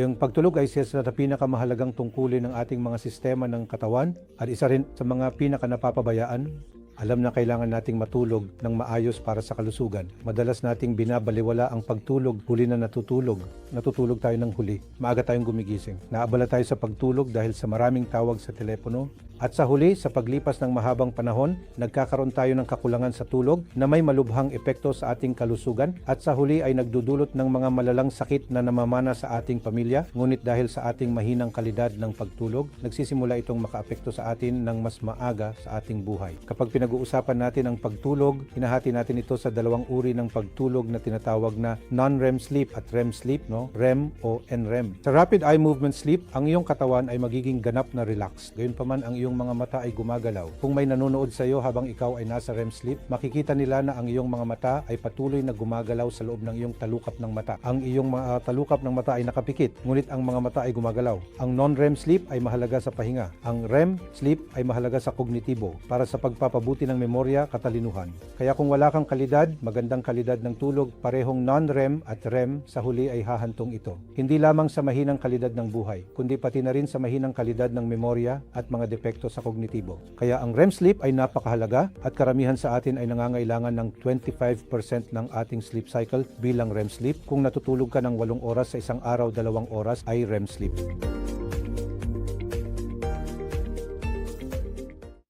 Yung pagtulog ay isa sa pinakamahalagang tungkulin ng ating mga sistema ng katawan at isa rin sa mga pinaka napapabayaan. Alam na kailangan nating matulog ng maayos para sa kalusugan. Madalas nating binabaliwala ang pagtulog, huli na natutulog. Natutulog tayo ng huli. Maaga tayong gumigising. Naabala tayo sa pagtulog dahil sa maraming tawag sa telepono. At sa huli, sa paglipas ng mahabang panahon, nagkakaroon tayo ng kakulangan sa tulog na may malubhang epekto sa ating kalusugan at sa huli ay nagdudulot ng mga malalang sakit na namamana sa ating pamilya. Ngunit dahil sa ating mahinang kalidad ng pagtulog, nagsisimula itong makaapekto sa atin ng mas maaga sa ating buhay. Kapag pinag-uusapan natin ang pagtulog, hinahati natin ito sa dalawang uri ng pagtulog na tinatawag na non-REM sleep at REM sleep, no? REM o NREM. Sa rapid eye movement sleep, ang iyong katawan ay magiging ganap na relax. Gayunpaman ang iyong mga mata ay gumagalaw. Kung may nanonood sa iyo habang ikaw ay nasa REM sleep, makikita nila na ang iyong mga mata ay patuloy na gumagalaw sa loob ng iyong talukap ng mata. Ang iyong mga talukap ng mata ay nakapikit, ngunit ang mga mata ay gumagalaw. Ang non-REM sleep ay mahalaga sa pahinga. Ang REM sleep ay mahalaga sa kognitibo para sa pagpapabuti ng memorya, katalinuhan. Kaya kung wala kang kalidad, magandang kalidad ng tulog, parehong non-REM at REM sa huli ay hahantong ito. Hindi lamang sa mahinang kalidad ng buhay, kundi pati na rin sa mahinang kalidad ng memorya at mga depekto sa kognitibo. Kaya ang REM sleep ay napakahalaga at karamihan sa atin ay nangangailangan ng 25% ng ating sleep cycle bilang REM sleep. Kung natutulog ka ng 8 oras sa isang araw, dalawang oras ay REM sleep.